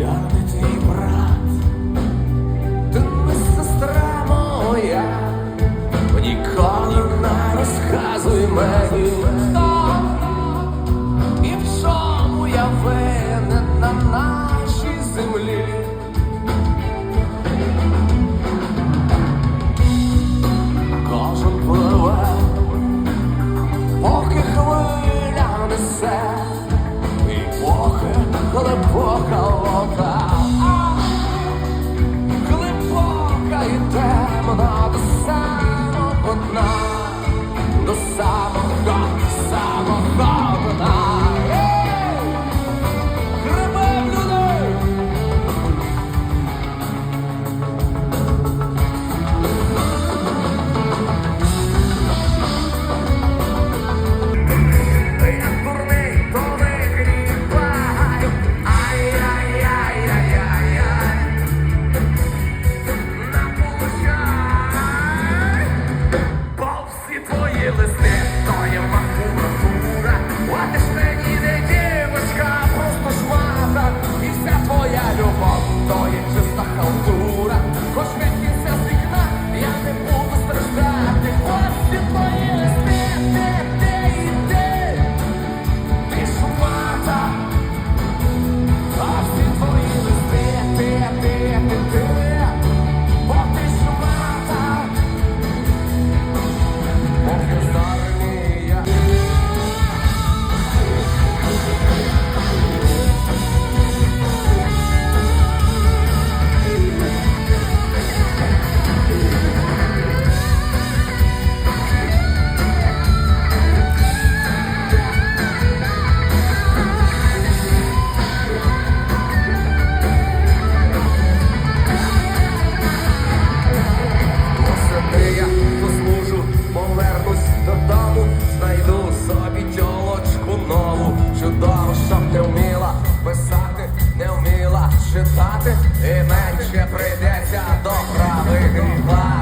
Yeah. of the читати, і менше прийдеться до правих гріх.